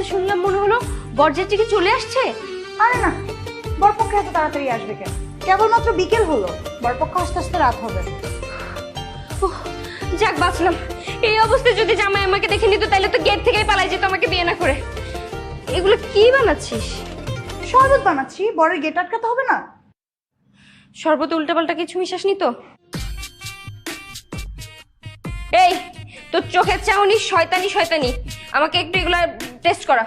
বলতে শুনলাম মনে হলো বরযাত্রীকে চলে আসছে। আরে না বরপক্ষ এত তাড়াতাড়ি আসবে কেন? কেবলমাত্র বিকেল হলো বরপক্ষ আস্তে আস্তে রাত হবে। উহ, যাক বাঁচলাম। এই অবস্থায় যদি জামাই আমাকে দেখে নিত তাহলে তো গেট থেকেই পালাই যেত আমাকে বিয়ে না করে। এগুলো কি বানাচ্ছিস? শরবত বানাচ্ছি বরের গেট আটকাতে হবে না? শরবত উল্টাপাল্টা কিছু মিশাসনি তো? এই তোর চোখের চাউনি শয়তানি শয়তানি। আমাকে একটু এগুলা টেস্ট করা।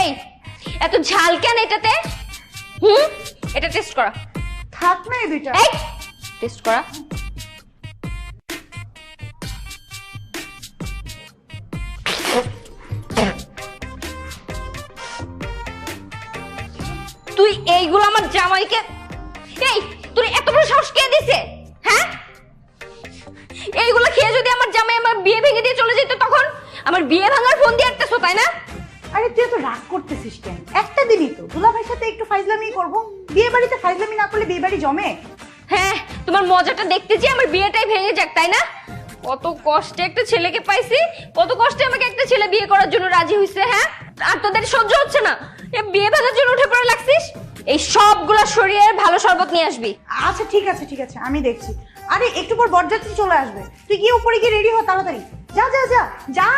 এই এত ঝাল কেন এটাতে? হুম? এটা টেস্ট করা। থাক না এই দুইটা। এই টেস্ট করা। তুই এইগুলো আমার জামাইকে এই তুই এত বড় সাহস কে দিছে? হ্যাঁ? এইগুলো খেয়ে যদি আমার জামাই আমার বিয়ে ভেঙে দিয়ে চলে যেত তখন আমার বিয়ে ভাঙার ফোন দিয়ে আসতেছো তাই না? আরে তুই তো রাগ করতেছিস কেন? একটা দিনই তো। দুলা ভাইয়ের সাথে একটু ফাইজলামি করব। বিয়ে বাড়িতে ফাইজলামি না করলে বিয়ে বাড়ি জমে? হ্যাঁ তোমার মজাটা দেখতে যে আমার বিয়েটাই ভেঙে যাক তাই না? কত কষ্টে একটা ছেলেকে পাইছি কত কষ্টে আমাকে একটা ছেলে বিয়ে করার জন্য রাজি হইছে হ্যাঁ? আর তোদের সহ্য হচ্ছে না। এ বিয়ে ভাঙার জন্য সবগুলা শরীরের ভালো শরবত নিয়ে আসবি। আচ্ছা ঠিক আছে ঠিক আছে, আমি দেখছি। আরে, একটু পর বরযাত্রী চলে আসবে। তুই গিয়ে উপরে গিয়ে রেডি হ, তাড়াতাড়ি। যা যা যা যা।